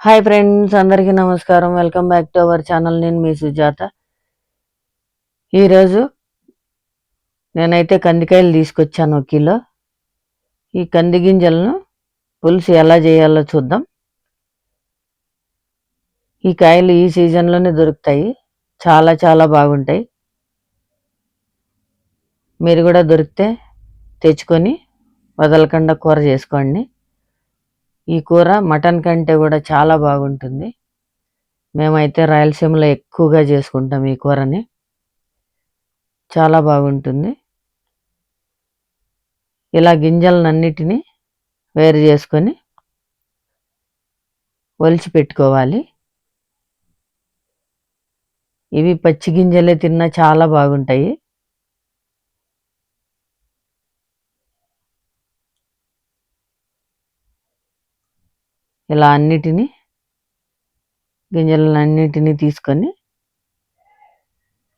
Hi friends అందరికీ నమస్కారం. Welcome back to our channel. నేను మీ సుజాత. ఈరోజు నేనైతే కందికాయలు తీసుకొచ్చాను ఒక కిలో. ఈ కంది గింజలను పులుసు ఎలా చేయాలో చూద్దాం. ఈ కాయలు ఈ సీజన్లోనే దొరుకుతాయి. చాలా చాలా బాగుంటాయి. మీరు కూడా దొరికితే తెచ్చుకొని వదలకుండా కూర చేసుకోండి. ఈ కూర మటన్ కంటే కూడా చాలా బాగుంటుంది. మేమైతే రాయలసీమలో ఎక్కువగా చేసుకుంటాం ఈ కూరని. చాలా బాగుంటుంది. ఇలా గింజలన్నిటినీ వేరు చేసుకొని ఒలిచి పెట్టుకోవాలి. ఇవి పచ్చి గింజలే తిన్నా చాలా బాగుంటాయి. ఇలా అన్నిటినీ గింజలన్నిటినీ తీసుకొని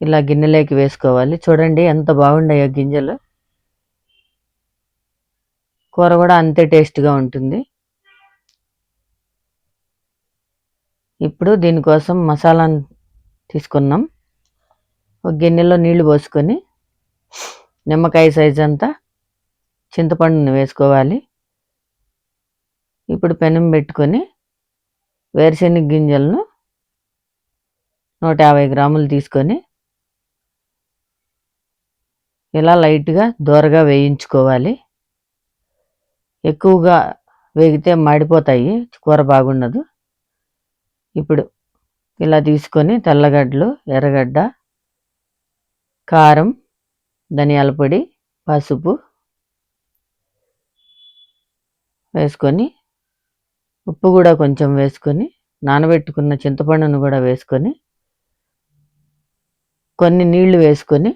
ఇలా గిన్నెలోకి వేసుకోవాలి. చూడండి ఎంత బాగుండయో గింజలు. కూర కూడా అంతే టేస్ట్గా ఉంటుంది. ఇప్పుడు దీనికోసం మసాలాను తీసుకున్నాం. ఒక గిన్నెలో నీళ్ళు పోసుకొని నిమ్మకాయ సైజ్ అంతా చింతపండుని వేసుకోవాలి. ఇప్పుడు పెనం పెట్టుకొని వేరుశెనగ గింజలను నూట యాభై గ్రాములు తీసుకొని ఇలా లైట్గా దూరగా వేయించుకోవాలి. ఎక్కువగా వేగితే మాడిపోతాయి కూర బాగుండదు. ఇప్పుడు ఇలా తీసుకొని తెల్లగడ్డలు ఎర్రగడ్డ కారం ధనియాల పొడి పసుపు వేసుకొని ఉప్పు కూడా కొంచెం వేసుకొని నానబెట్టుకున్న చింతపండును కూడా వేసుకొని కొన్ని నీళ్ళు వేసుకొని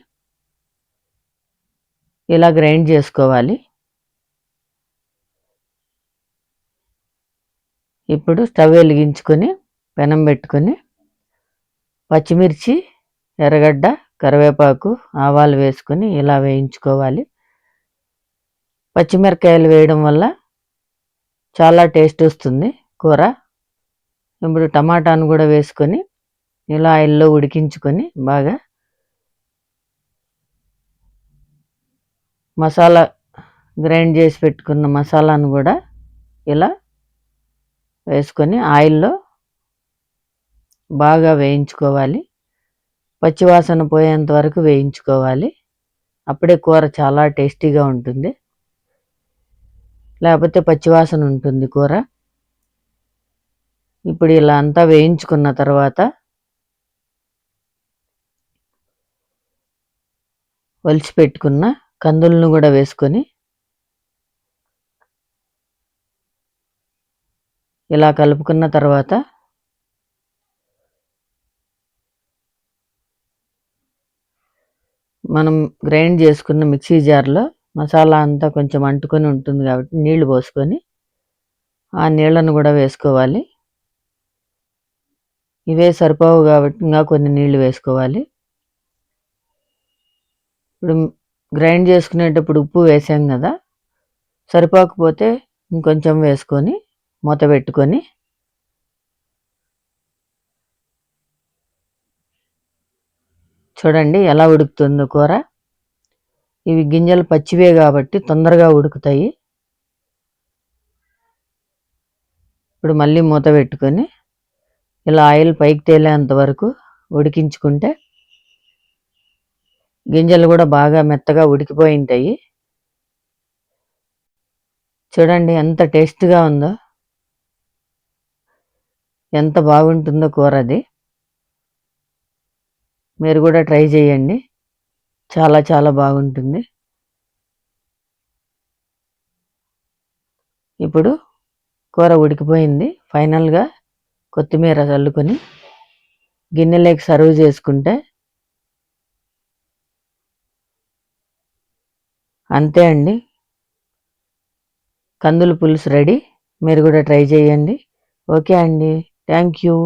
ఇలా గ్రైండ్ చేసుకోవాలి. ఇప్పుడు స్టవ్ వెలిగించుకొని పెనం పెట్టుకొని పచ్చిమిర్చి ఎర్రగడ్డ కరివేపాకు ఆవాలు వేసుకొని ఇలా వేయించుకోవాలి. పచ్చిమిరకాయలు వేయడం వల్ల చాలా టేస్ట్ వస్తుంది కూర. ఇప్పుడు టమాటాను కూడా వేసుకొని ఇలా ఆయిల్లో ఉడికించుకొని బాగా మసాలా గ్రైండ్ చేసి పెట్టుకున్న మసాలాను కూడా ఇలా వేసుకొని ఆయిల్లో బాగా వేయించుకోవాలి. పచ్చివాసన పోయేంత వరకు వేయించుకోవాలి. అప్పుడే కూర చాలా టేస్టీగా ఉంటుంది. లేకపోతే పచ్చివాసన ఉంటుంది కూర. ఇప్పుడు ఇలా అంతా వేయించుకున్న తర్వాత వలిచి పెట్టుకున్న కందులను కూడా వేసుకొని ఇలా కలుపుకున్న తర్వాత మనం గ్రైండ్ చేసుకున్న మిక్సీ జార్లో మసాలా అంతా కొంచెం అంటుకొని ఉంటుంది కాబట్టి నీళ్ళు పోసుకొని ఆ నీళ్ళను కూడా వేసుకోవాలి. ఇవే సరిపోవు కాబట్టి ఇంకా కొన్ని నీళ్ళు వేసుకోవాలి. ఇప్పుడు గ్రైండ్ చేసుకునేటప్పుడు ఉప్పు వేసాం కదా సరిపోకపోతే ఇంకొంచెం వేసుకొని మూత పెట్టుకొని చూడండి ఎలా ఉడుకుతుందో కూర. ఇవి గింజలు పచ్చివే కాబట్టి తొందరగా ఉడుకుతాయి. ఇప్పుడు మళ్ళీ మూత పెట్టుకొని ఇలా ఆయిల్ పైకి తేలేంత వరకు ఉడికించుకుంటే గింజలు కూడా బాగా మెత్తగా ఉడికిపోయి ఉంటాయి. చూడండి ఎంత టేస్ట్గా ఉందో. ఎంత బాగుంటుందో కూర అది. మీరు కూడా ట్రై చేయండి. చాలా చాలా బాగుంటుంది. ఇప్పుడు కూర ఉడికిపోయింది. ఫైనల్గా కొత్తిమీర చల్లుకొని గిన్నెలోకి సర్వ్ చేసుకుంటే అంతే అండి. కందుల పులుసు రెడీ. మీరు కూడా ట్రై చేయండి. ఓకే అండి. Thank you.